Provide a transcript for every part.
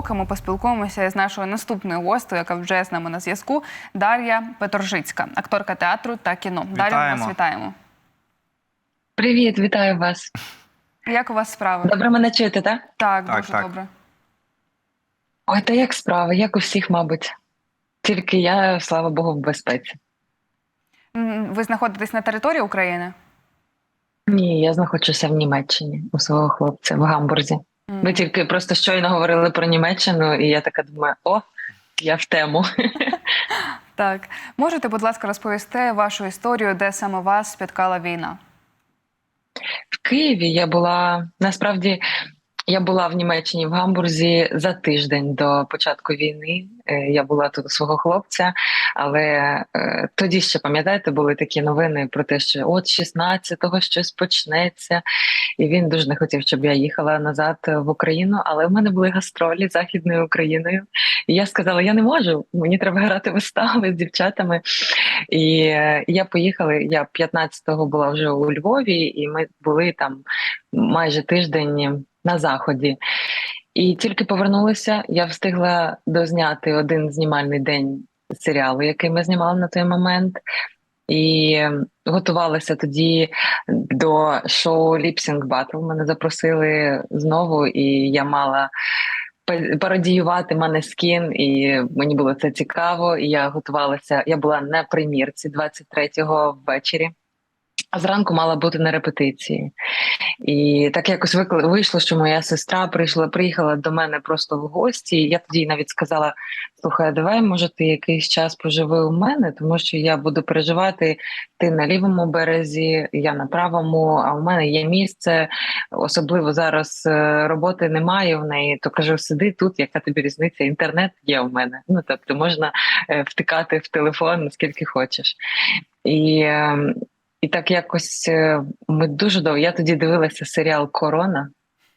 Фейсбук. Ми поспілкуємося з нашою наступною гостею, яка вже з нами на зв'язку. Дар'я Петоржицька, акторка театру та кіно. Дар'я, ми вас Вітаємо. Привіт, вітаю вас. Як у вас справи? Добре мене чути, так? Так, Так, дуже так. добре. Ой, та як справа, як у всіх, мабуть. Тільки я, слава Богу, в безпеці. Ви знаходитесь на території України? Ні, я знаходжуся в Німеччині у свого хлопця в Гамбурзі. М. Ви тільки просто щойно говорили про Німеччину, і я така думаю: о, я в тему. Так, можете, будь ласка, розповісти вашу історію, де саме вас спіткала війна? В Києві я була насправді. Я була в Німеччині в Гамбурзі за тиждень до початку війни. Е, Я була тут у свого хлопця, але е, тоді ще пам'ятаєте, були такі новини про те, що от 16-го щось почнеться, і він дуже не хотів, щоб я їхала назад в Україну. Але в мене були гастролі західною Україною. І я сказала: я не можу, мені треба грати вистави з дівчатами. І е, я поїхала. Я 15-го була вже у Львові, і ми були там майже тиждень на заході. І тільки повернулася, я встигла дозняти один знімальний день серіалу, який ми знімали на той момент. І готувалася тоді до шоу Lip-Sync Battle. Мене запросили знову, і я мала па- пародіювати Манескін, і мені було це цікаво. І я готувалася. Я була на примірці 23-го ввечері, а зранку мала бути на репетиції. І так якось викли- вийшло, що моя сестра прийшла, приїхала до мене просто в гості. Я тоді навіть сказала: слухай, давай, може, ти якийсь час поживи у мене, тому що я буду переживати. Ти на лівому березі, я на правому, а у мене є місце. Особливо зараз е, роботи немає в неї. То кажу, сиди тут, яка тобі різниця? Інтернет є у мене. Ну тобто можна е, втикати в телефон скільки хочеш. І, е, і так якось е, ми дуже довго. Я тоді дивилася серіал Корона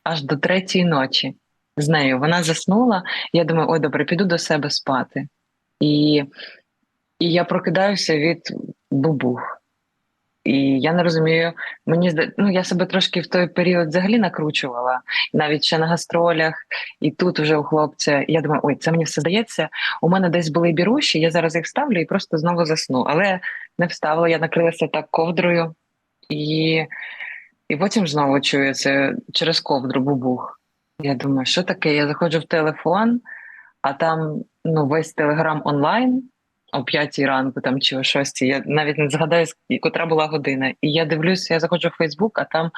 аж до третьої ночі з нею. Вона заснула. Я думаю, ой, добре, піду до себе спати. І, і я прокидаюся від бубух. І я не розумію, мені ну я себе трошки в той період взагалі накручувала, навіть ще на гастролях, і тут вже у хлопця. Я думаю, ой, це мені все здається. У мене десь були біруші, я зараз їх ставлю і просто знову засну. Але не вставила, я накрилася так ковдрою, і, і потім знову чую це через ковдру бубух. Я думаю, що таке? Я заходжу в телефон, а там ну, весь телеграм онлайн о п'ятій ранку там чи о шостій. Я навіть не згадаю, котра була година. І я дивлюся, я заходжу в Фейсбук, а там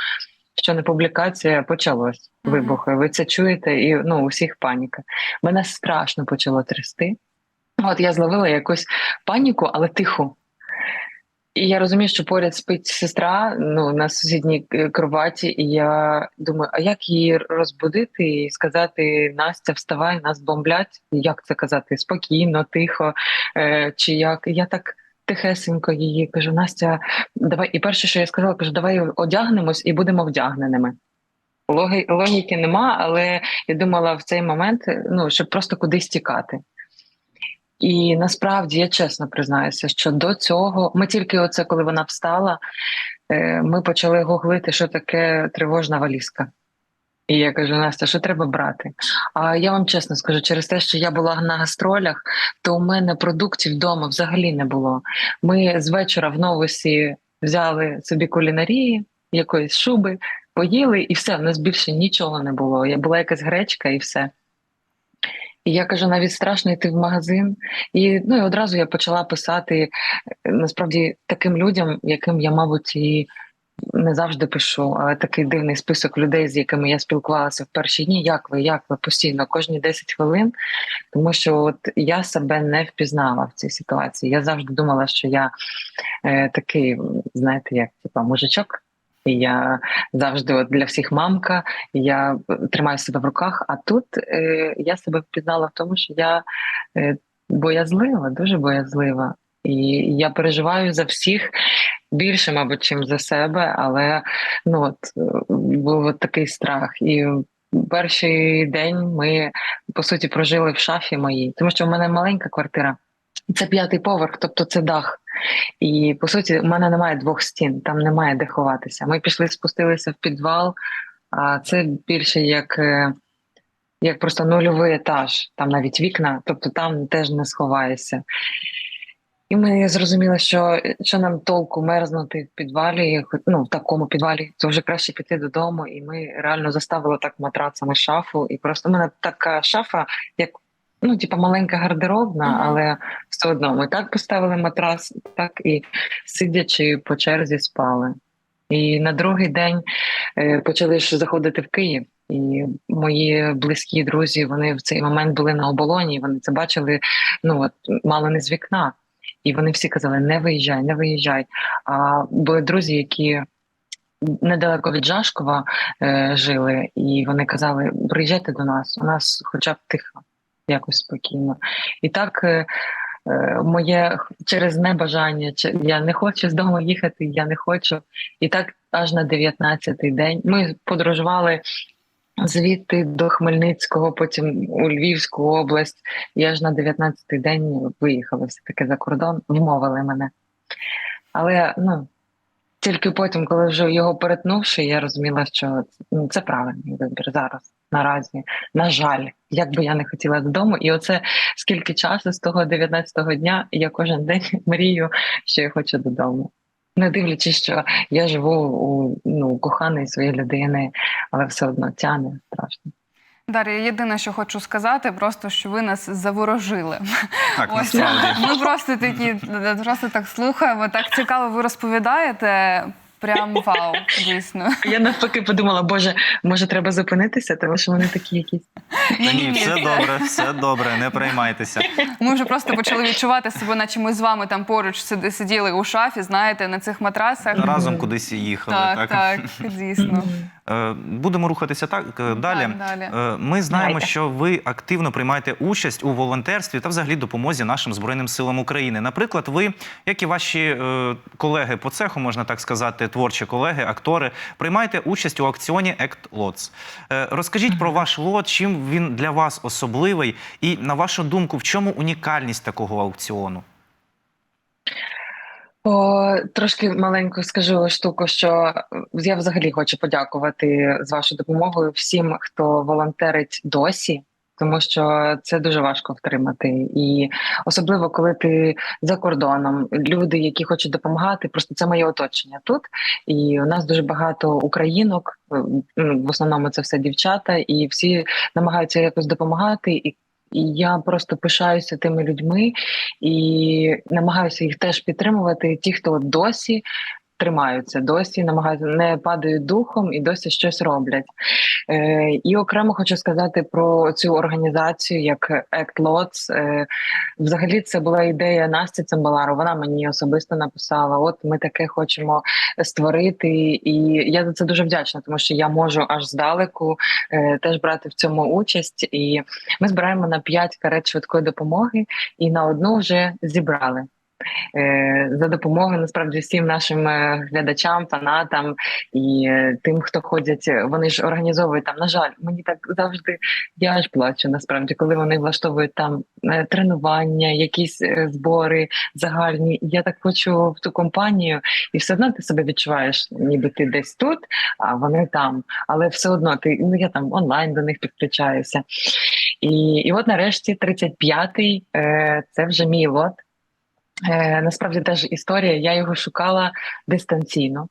що не публікація почалось. Вибухи. Ви це чуєте, і ну у всіх паніка. Мене страшно почало трясти. От я зловила якусь паніку, але тиху. І я розумію, що поряд спить сестра ну, на сусідній е, кроваті, і я думаю, а як її розбудити і сказати Настя, вставай, нас бомблять. Як це казати? Спокійно, тихо. Е, чи як? Я так тихесенько її кажу: Настя, давай. І перше, що я сказала, кажу, давай одягнемось і будемо вдягненими. Логи, логіки нема, але я думала в цей момент, ну, щоб просто кудись тікати. І насправді я чесно признаюся, що до цього ми тільки оце, коли вона встала, е, ми почали гуглити, що таке тривожна валізка. І я кажу: Настя, що треба брати? А я вам чесно скажу, через те, що я була на гастролях, то у мене продуктів вдома взагалі не було. Ми з вечора в новосі взяли собі кулінарії, якоїсь шуби, поїли, і все. В нас більше нічого не було. Я була якась гречка, і все. І я кажу, навіть страшно йти в магазин. І ну і одразу я почала писати е, насправді таким людям, яким я, мабуть, і не завжди пишу, але такий дивний список людей, з якими я спілкувалася в перші дні. Як ви, як ви постійно, кожні 10 хвилин, тому що от я себе не впізнала в цій ситуації. Я завжди думала, що я е, такий, знаєте, як типа мужичок. І я завжди от для всіх мамка, я тримаю себе в руках. А тут е, я себе впізнала в тому, що я е, боязлива, дуже боязлива. І я переживаю за всіх більше, мабуть, чим за себе, але ну от е, був от такий страх. І перший день ми по суті прожили в шафі моїй, тому що в мене маленька квартира. Це п'ятий поверх, тобто це дах. І по суті, в мене немає двох стін, там немає де ховатися. Ми пішли, спустилися в підвал, а це більше як е, як просто нульовий етаж, там навіть вікна, тобто там теж не сховаєшся. І ми зрозуміли, що, що нам толку мерзнути в підвалі, ну в такому підвалі, то вже краще піти додому. І ми реально заставили так матрацами шафу. І просто в мене така шафа, як ну, типа маленька гардеробна, але все одно ми так поставили матрас, так і сидячи по черзі спали. І на другий день е, почали ж заходити в Київ. І мої близькі друзі вони в цей момент були на оболоні. Вони це бачили ну от мало не з вікна. І вони всі казали: не виїжджай, не виїжджай. А були друзі, які недалеко від Жашкова е, жили, і вони казали: приїжджайте до нас, у нас хоча б тихо, якось спокійно. І так. е, Моє через небажання, я не хочу з дому їхати, я не хочу. І так аж на 19-й день ми подорожували звідти до Хмельницького, потім у Львівську область. Я аж на 19-й день виїхали все таки за кордон, вмовили мене. Але ну тільки потім, коли вже його перетнувши, я розуміла, що ну, це правильний вибір зараз. Наразі, на жаль, як би я не хотіла додому, і оце скільки часу з того 19-го дня я кожен день мрію, що я хочу додому. Не дивлячись, що я живу у ну коханої своєї людини, але все одно тяне. Дар'я, єдине, що хочу сказати, просто що ви нас заворожили. Так, Ось насправді. ми просто такі просто так слухаємо. Так цікаво, ви розповідаєте. Прям вау, дійсно. Я навпаки подумала, боже, може треба зупинитися, тому що вони такі якісь. Та ні, все добре, все добре, не переймайтеся. Ми вже просто почали відчувати себе, наче ми з вами там поруч сиділи у шафі, знаєте, на цих матрасах. Разом кудись їхали. Так, так, дійсно. Е, Будемо рухатися так е, далі. Далі. Е, Ми знаємо, Давайте. що ви активно приймаєте участь у волонтерстві та взагалі допомозі нашим збройним силам України. Наприклад, ви, як і ваші колеги по цеху, можна так сказати, творчі колеги, актори, приймаєте участь у акціоні Act Lots. Розкажіть про ваш лот, чим він для вас особливий, і на вашу думку, в чому унікальність такого аукціону? О, трошки маленьку скажу штуку, що я взагалі хочу подякувати з вашою допомогою всім, хто волонтерить досі. Тому що це дуже важко втримати, і особливо коли ти за кордоном, люди, які хочуть допомагати, просто це моє оточення тут. І у нас дуже багато українок, е, в основному це все дівчата, і всі намагаються якось допомагати. І і я просто пишаюся тими людьми і намагаюся їх теж підтримувати. Ті, хто досі тримаються, досі намагаються не падають духом і досі щось роблять. Е, і окремо хочу сказати про цю організацію, як Act Lots. Е, взагалі, це була ідея Насті Цимбалару. Вона мені особисто написала: От ми таке хочемо створити, і я за це дуже вдячна, тому що я можу аж здалеку е, теж брати в цьому участь. І ми збираємо на 5 карет швидкої допомоги, і на одну вже зібрали. Е, За допомогою насправді всім нашим е, глядачам, фанатам і е, тим, хто ходять, вони ж організовують там. На жаль, мені так завжди я аж плачу. Насправді, коли вони влаштовують там тренування, якісь збори загальні. Я так хочу в ту компанію, і все одно ти себе відчуваєш, ніби ти десь тут, а вони там. Але все одно ти ну я там онлайн до них підключаюся. І, і от нарешті 35-й е, це вже мій лот. Е, насправді теж історія. Я його шукала дистанційно,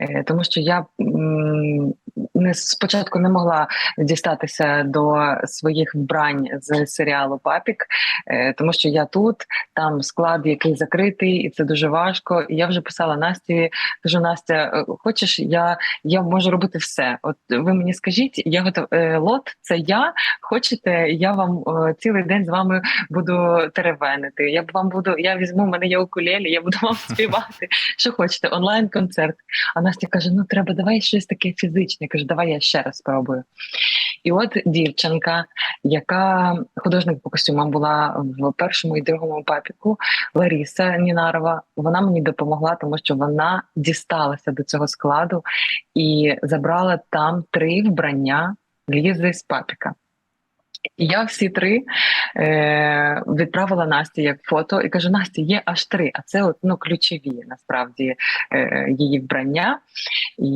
е, тому що я м, не спочатку не могла дістатися до своїх вбрань з серіалу Папік, е, тому що я тут, там склад, який закритий, і це дуже важко. І я вже писала Насті, кажу, Настя, е, хочеш, я, я можу робити все. От ви мені скажіть, я готов е, лот, це я. Хочете, я вам цілий день з вами буду теревенити. Я вам буду, я візьму, в мене є укулелі, я буду вам співати. Що хочете, онлайн-концерт. А Настя каже: ну треба, давай щось таке фізичне. Я кажу, давай я ще раз спробую. І от дівчинка, яка художник по костюмам була в першому і другому папіку, Ларіса Нінарова, вона мені допомогла, тому що вона дісталася до цього складу і забрала там три вбрання Лізи з папіка. Я всі три е, відправила Насті як фото і кажу: Насті, є аж три, а це от, ну, ключові насправді е, її вбрання. І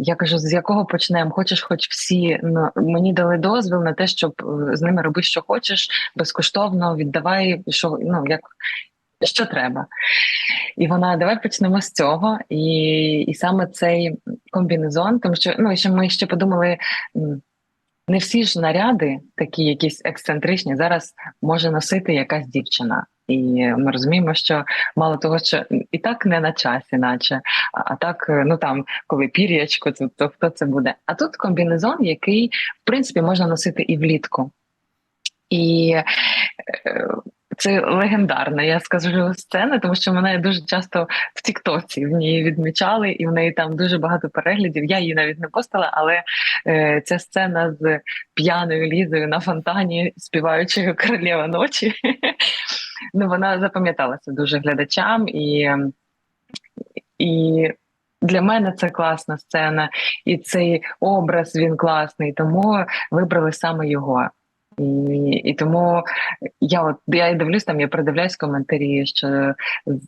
я кажу: з якого почнемо? Хочеш, хоч всі ну, мені дали дозвіл на те, щоб е, з ними роби, що хочеш, безкоштовно віддавай, що ну як що треба. І вона давай почнемо з цього. І, і саме цей комбінезон, тому що ну і ще ми ще подумали. Не всі ж наряди, такі якісь ексцентричні, зараз може носити якась дівчина. І ми розуміємо, що мало того, що і так не на часі, наче, а, так, ну там, коли пір'ячко, то, то хто це буде? А тут комбінезон, який в принципі можна носити і влітку. І е, це легендарна, я скажу, сцена, тому що мене дуже часто в Тіктоці в ній відмічали, і в неї там дуже багато переглядів. Я її навіть не постила, але е, ця сцена з п'яною лізою на фонтані, співаючи королева ночі. ну вона запам'яталася дуже глядачам, і, і для мене це класна сцена, і цей образ він класний, тому вибрали саме його. І, і тому я от я дивлюсь там, я передивляюсь коментарі, що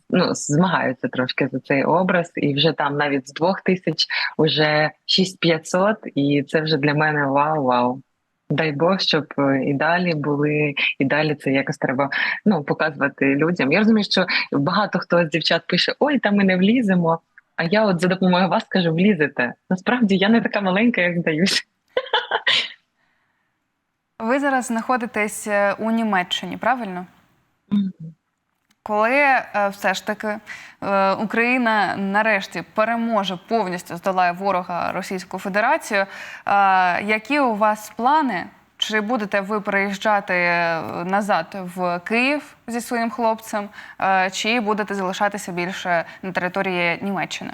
ну змагаються трошки за цей образ, і вже там навіть з двох тисяч уже 6500, і це вже для мене вау-вау. Дай Бог, щоб е, і далі були, і далі це якось треба ну показувати людям. Я розумію, що багато хто з дівчат пише: Ой, там ми не вліземо. А я от за допомогою вас кажу, влізете. Насправді я не така маленька, як здаюсь. Ви зараз знаходитесь е, у Німеччині, правильно? Коли е, все ж таки е, Україна нарешті переможе повністю здолає ворога Російську Федерацію, які у вас плани? Чи будете ви переїжджати е, назад в Київ зі своїм хлопцем, чи будете залишатися більше на території Німеччини?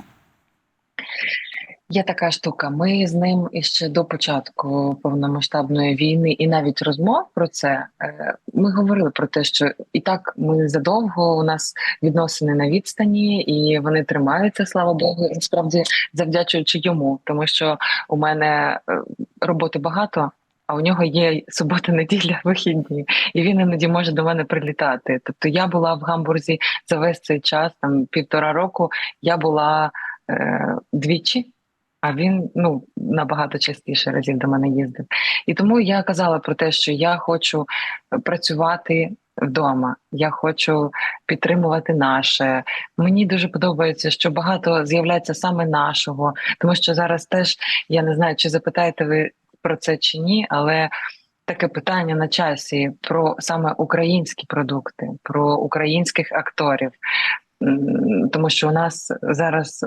Є така штука. Ми з ним іще до початку повномасштабної війни, і навіть розмов про це е, ми говорили про те, що і так ми задовго у нас відносини на відстані, і вони тримаються, слава Богу, насправді завдячуючи йому, тому що у мене е, роботи багато. А у нього є субота, неділя, вихідні, і він іноді може до мене прилітати. Тобто я була в Гамбурзі за весь цей час, там півтора року. Я була е, двічі. А він ну набагато частіше разів до мене їздив. І тому я казала про те, що я хочу працювати вдома. Я хочу підтримувати наше. Мені дуже подобається, що багато з'являється саме нашого, тому що зараз теж я не знаю, чи запитаєте ви про це чи ні, але. Таке питання на часі про саме українські продукти, про українських акторів, тому що у нас зараз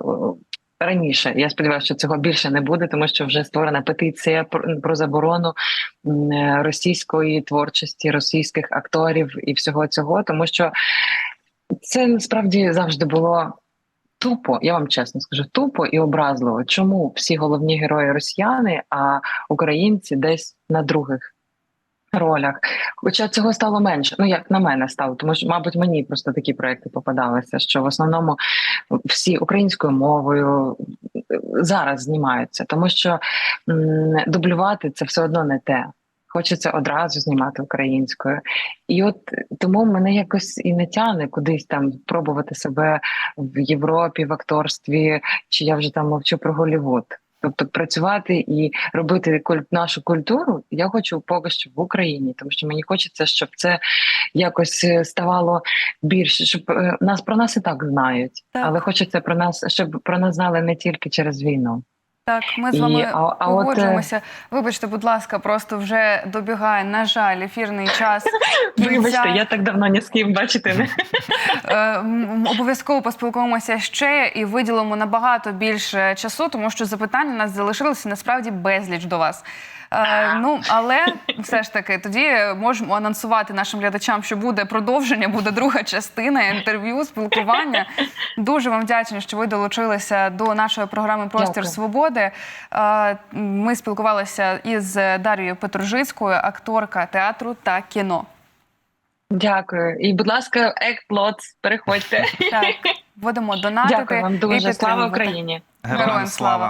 раніше. Я сподіваюся, що цього більше не буде, тому що вже створена петиція про, заборону е, російської творчості, російських акторів і всього цього, тому що це насправді завжди було. Тупо, я вам чесно скажу, тупо і образливо. Чому всі головні герої росіяни, а українці десь на других ролях? Хоча цього стало менше. Ну як на мене стало, тому що, мабуть, мені просто такі проекти попадалися, що в основному всі українською мовою зараз знімаються, тому що дублювати це все одно не те. Хочеться одразу знімати українською, і от тому мене якось і не тяне кудись там пробувати себе в Європі в акторстві, чи я вже там мовчу про Голівуд. Тобто працювати і робити нашу культуру я хочу поки що в Україні, тому що мені хочеться, щоб це якось е, ставало більше, щоб е, нас про нас і так знають, Так. але хочеться про нас, щоб про нас знали не тільки через війну. Так, ми з І, вами а- погоджуємося. от, е, погоджуємося. Вибачте, будь ласка, просто вже добігає, на жаль, ефірний час. Вибачте, я так давно ні з ким бачити не Е, Обов'язково поспілкуємося ще і виділимо набагато більше часу, тому що запитань у нас залишилося насправді безліч до вас. Е, ну але все ж таки тоді можемо анонсувати нашим глядачам, що буде продовження, буде друга частина інтерв'ю, спілкування. Дуже вам вдячні, що ви долучилися до нашої програми Простір Дякую. свободи. Е, Ми спілкувалися із Дар'єю Петружицькою, акторка театру та кіно. дякую. І, будь ласка, Ект переходьте. Так, будемо донатити. Дякую вам і. Слава. Україні. Героям слава!